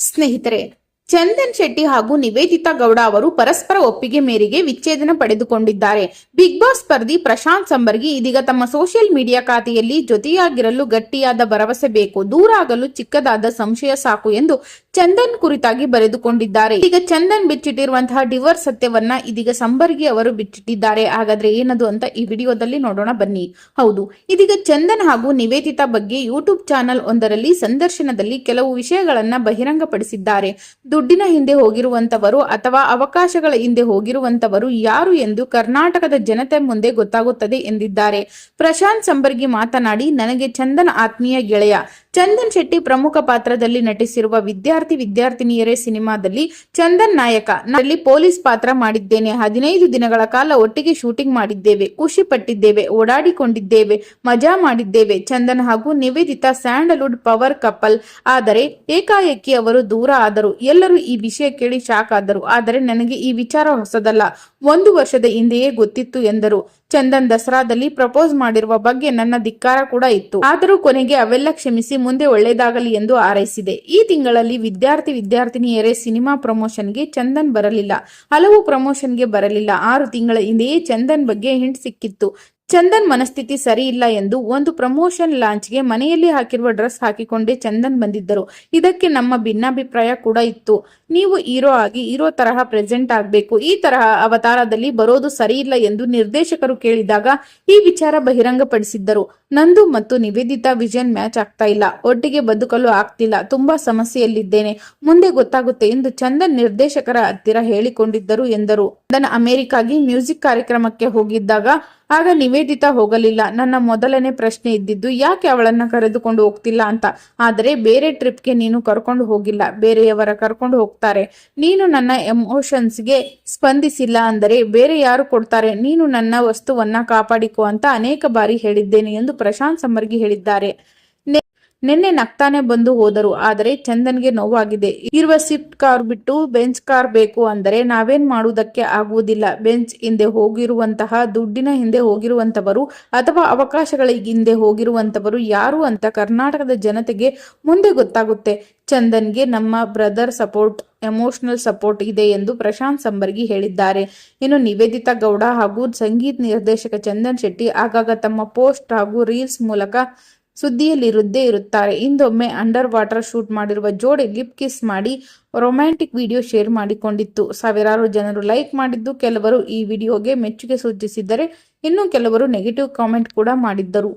ಸ್ನೇಹಿತರೆ, ಚಂದನ್ ಶೆಟ್ಟಿ ಹಾಗೂ ನಿವೇದಿತಾ ಗೌಡ ಅವರು ಪರಸ್ಪರ ಒಪ್ಪಿಗೆ ಮೇರೆಗೆ ವಿಚ್ಛೇದನ ಪಡೆದುಕೊಂಡಿದ್ದಾರೆ. ಬಿಗ್ ಬಾಸ್ ಸ್ಪರ್ಧಿ ಪ್ರಶಾಂತ್ ಸಂಬರ್ಗಿ ಇದೀಗ ತಮ್ಮ ಸೋಷಿಯಲ್ ಮೀಡಿಯಾ ಖಾತೆಯಲ್ಲಿ ಜೊತೆಯಾಗಿರಲು ಗಟ್ಟಿಯಾದ ಭರವಸೆ ಬೇಕು. ದೂರ ಆಗಲು ಚಿಕ್ಕದಾದ ಸಂಶಯ ಸಾಕು ಎಂದು ಚಂದನ್ ಕುರಿತಾಗಿ ಬರೆದುಕೊಂಡಿದ್ದಾರೆ. ಈಗ ಚಂದನ್ ಬಿಚ್ಚಿಟ್ಟಿರುವಂತಹ ಡಿವರ್ ಸತ್ಯವನ್ನ ಇದೀಗ ಸಂಬರ್ಗಿ ಅವರು ಬಿಚ್ಚಿಟ್ಟಿದ್ದಾರೆ. ಹಾಗಾದ್ರೆ ಏನದು ಅಂತ ಈ ವಿಡಿಯೋದಲ್ಲಿ ನೋಡೋಣ ಬನ್ನಿ. ಹೌದು, ಇದೀಗ ಚಂದನ್ ಹಾಗೂ ನಿವೇದಿತಾ ಬಗ್ಗೆ ಯೂಟ್ಯೂಬ್ ಚಾನೆಲ್ ಒಂದರಲ್ಲಿ ಸಂದರ್ಶನದಲ್ಲಿ ಕೆಲವು ವಿಷಯಗಳನ್ನ ಬಹಿರಂಗಪಡಿಸಿದ್ದಾರೆ. ದುಡ್ಡಿನ ಹಿಂದೆ ಹೋಗಿರುವಂತವರು ಅಥವಾ ಅವಕಾಶಗಳ ಹಿಂದೆ ಹೋಗಿರುವಂತವರು ಯಾರು ಎಂದು ಕರ್ನಾಟಕದ ಜನತೆ ಮುಂದೆ ಗೊತ್ತಾಗುತ್ತದೆ ಎಂದಿದ್ದಾರೆ. ಪ್ರಶಾಂತ್ ಸಂಬರ್ಗಿ ಮಾತನಾಡಿ, ನನಗೆ ಚಂದನ್ ಆತ್ಮೀಯ ಗೆಳೆಯ. ಚಂದನ್ ಶೆಟ್ಟಿ ಪ್ರಮುಖ ಪಾತ್ರದಲ್ಲಿ ನಟಿಸಿರುವ ವಿದ್ಯಾರ್ಥಿ ವಿದ್ಯಾರ್ಥಿನಿಯರೇ ಸಿನಿಮಾದಲ್ಲಿ ಚಂದನ್ ನಾಯಕ. ನಲ್ಲಿ ಪೊಲೀಸ್ ಪಾತ್ರ ಮಾಡಿದ್ದೇನೆ. ಹದಿನೈದು ದಿನಗಳ ಕಾಲ ಒಟ್ಟಿಗೆ ಶೂಟಿಂಗ್ ಮಾಡಿದ್ದೇವೆ. ಖುಷಿ ಪಟ್ಟಿದ್ದೇವೆ. ಓಡಾಡಿಕೊಂಡಿದ್ದೇವೆ. ಮಜಾ ಮಾಡಿದ್ದೇವೆ. ಚಂದನ್ ಹಾಗೂ ನಿವೇದಿತಾ ಸ್ಯಾಂಡಲ್ವುಡ್ ಪವರ್ ಕಪಲ್. ಆದರೆ ಏಕಾಏಕಿ ಅವರು ದೂರ ಆದರು. ಎಲ್ಲರೂ ಈ ವಿಷಯ ಕೇಳಿ ಶಾಕ್ ಆದರು. ಆದರೆ ನನಗೆ ಈ ವಿಚಾರ ಹೊಸದಲ್ಲ. ಒಂದು ವರ್ಷದ ಹಿಂದೆಯೇ ಗೊತ್ತಿತ್ತು ಎಂದರು. ಚಂದನ್ ದಸರಾದಲ್ಲಿ ಪ್ರಪೋಸ್ ಮಾಡಿರುವ ಬಗ್ಗೆ ನನ್ನ ಧಿಕ್ಕಾರ ಕೂಡ ಇತ್ತು. ಆದರೂ ಕೊನೆಗೆ ಅವೆಲ್ಲ ಕ್ಷಮಿಸಿ ಮುಂದೆ ಒಳ್ಳೆಯದಾಗಲಿ ಎಂದು ಹಾರೈಸಿದೆ. ಈ ತಿಂಗಳಲ್ಲಿ ವಿದ್ಯಾರ್ಥಿ ವಿದ್ಯಾರ್ಥಿನಿಯರೇ ಸಿನಿಮಾ ಪ್ರಮೋಷನ್ಗೆ ಚಂದನ್ ಬರಲಿಲ್ಲ. ಹಲವು ಪ್ರಮೋಷನ್ಗೆ ಬರಲಿಲ್ಲ. ಆರು ತಿಂಗಳ ಹಿಂದೆಯೇ ಚಂದನ್ ಬಗ್ಗೆ ಹಿಂಟ್ ಸಿಕ್ಕಿತ್ತು. ಚಂದನ್ ಮನಸ್ಥಿತಿ ಸರಿ ಇಲ್ಲ ಎಂದು ಒಂದು ಪ್ರಮೋಷನ್ ಲಾಂಚ್ಗೆ ಮನೆಯಲ್ಲಿ ಹಾಕಿರುವ ಡ್ರೆಸ್ ಹಾಕಿಕೊಂಡೇ ಚಂದನ್ ಬಂದಿದ್ದರು. ಇದಕ್ಕೆ ನಮ್ಮ ಭಿನ್ನಾಭಿಪ್ರಾಯ ಕೂಡ ಇತ್ತು. ನೀವು ಹೀರೋ ಆಗಿ ಹೀರೋ ತರಹ ಪ್ರೆಸೆಂಟ್ ಆಗಬೇಕು. ಈ ತರಹ ಅವತಾರದಲ್ಲಿ ಬರೋದು ಸರಿ ಇಲ್ಲ ಎಂದು ನಿರ್ದೇಶಕರು ಕೇಳಿದಾಗ ಈ ವಿಚಾರ ಬಹಿರಂಗಪಡಿಸಿದ್ದರು. ನಂದು ಮತ್ತು ನಿವೇದಿತಾ ವಿಷನ್ ಮ್ಯಾಚ್ ಆಗ್ತಾ ಇಲ್ಲ. ಒಟ್ಟಿಗೆ ಬದುಕಲು ಆಗ್ತಿಲ್ಲ. ತುಂಬಾ ಸಮಸ್ಯೆಯಲ್ಲಿದ್ದೇನೆ. ಮುಂದೆ ಗೊತ್ತಾಗುತ್ತೆ ಎಂದು ಚಂದನ್ ನಿರ್ದೇಶಕರ ಹತ್ತಿರ ಹೇಳಿಕೊಂಡಿದ್ದರು ಎಂದರು. ಚಂದನ್ ಅಮೆರಿಕಾಗಿ ಮ್ಯೂಸಿಕ್ ಕಾರ್ಯಕ್ರಮಕ್ಕೆ ಹೋಗಿದ್ದಾಗ ಆಗ ನಿವೇದಿತ ಹೋಗಲಿಲ್ಲ. ನನ್ನ ಮೊದಲನೇ ಪ್ರಶ್ನೆ ಇದ್ದಿದ್ದು, ಯಾಕೆ ಅವಳನ್ನ ಕರೆದುಕೊಂಡು ಹೋಗ್ತಿಲ್ಲ ಅಂತ? ಆದರೆ ಬೇರೆ ಟ್ರಿಪ್ಗೆ ನೀನು ಕರ್ಕೊಂಡು ಹೋಗಿಲ್ಲ. ಬೇರೆಯವರ ಕರ್ಕೊಂಡು ಹೋಗ್ತಾರೆ. ನೀನು ನನ್ನ ಎಮೋಷನ್ಸ್ಗೆ ಸ್ಪಂದಿಸಿಲ್ಲ ಅಂದರೆ ಬೇರೆ ಯಾರು ಕೊಡ್ತಾರೆ? ನೀನು ನನ್ನ ವಸ್ತುವನ್ನ ಕಾಪಾಡಿಕೋ ಅಂತ ಅನೇಕ ಬಾರಿ ಹೇಳಿದ್ದೇನೆ ಎಂದು ಪ್ರಶಾಂತ್ ಸಮರ್ಗಿ ಹೇಳಿದ್ದಾರೆ. ನಿನ್ನೆ ನಗ್ತಾನೆ ಬಂದು ಹೋದರು, ಆದರೆ ಚಂದನ್ಗೆ ನೋವಾಗಿದೆ. ಇರುವ ಸ್ವಿಫ್ಟ್ ಕಾರ್ ಬಿಟ್ಟು ಬೆಂಚ್ ಕಾರ್ ಬೇಕು ಅಂದರೆ ನಾವೇನ್ ಮಾಡುವುದಕ್ಕೆ ಆಗುವುದಿಲ್ಲ. ಬೆಂಚ್ ಹಿಂದೆ ಹೋಗಿರುವಂತಹ, ದುಡ್ಡಿನ ಹಿಂದೆ ಹೋಗಿರುವಂತವರು ಅಥವಾ ಅವಕಾಶಗಳ ಹಿಂದೆ ಹೋಗಿರುವಂತವರು ಯಾರು ಅಂತ ಕರ್ನಾಟಕದ ಜನತೆಗೆ ಮುಂದೆ ಗೊತ್ತಾಗುತ್ತೆ. ಚಂದನ್ಗೆ ನಮ್ಮ ಬ್ರದರ್ ಸಪೋರ್ಟ್, ಎಮೋಷನಲ್ ಸಪೋರ್ಟ್ ಇದೆ ಎಂದು ಪ್ರಶಾಂತ್ ಸಂಬರ್ಗಿ ಹೇಳಿದ್ದಾರೆ. ಇನ್ನು ನಿವೇದಿತಾ ಗೌಡ ಹಾಗೂ ಸಂಗೀತ ನಿರ್ದೇಶಕ ಚಂದನ್ ಶೆಟ್ಟಿ ಆಗಾಗ ತಮ್ಮ ಪೋಸ್ಟ್ ಹಾಗೂ ರೀಲ್ಸ್ ಮೂಲಕ ಸುದ್ದಿಯಲ್ಲಿರುದ್ದೇ ಇರುತ್ತಾರೆ. ಇಂದೊಮ್ಮೆ ಅಂಡರ್ ವಾಟರ್ ಶೂಟ್ ಮಾಡಿರುವ ಜೋಡಿ ಲಿಪ್ ಕಿಸ್ ಮಾಡಿ ರೊಮ್ಯಾಂಟಿಕ್ ವಿಡಿಯೋ ಶೇರ್ ಮಾಡಿಕೊಂಡಿತ್ತು. ಸಾವಿರಾರು ಜನರು ಲೈಕ್ ಮಾಡಿದ್ದು, ಕೆಲವರು ಈ ವಿಡಿಯೋಗೆ ಮೆಚ್ಚುಗೆ ಸೂಚಿಸಿದ್ದರೆ ಇನ್ನು ಕೆಲವರು ನೆಗೆಟಿವ್ ಕಾಮೆಂಟ್ ಕೂಡ ಮಾಡಿದ್ದರು.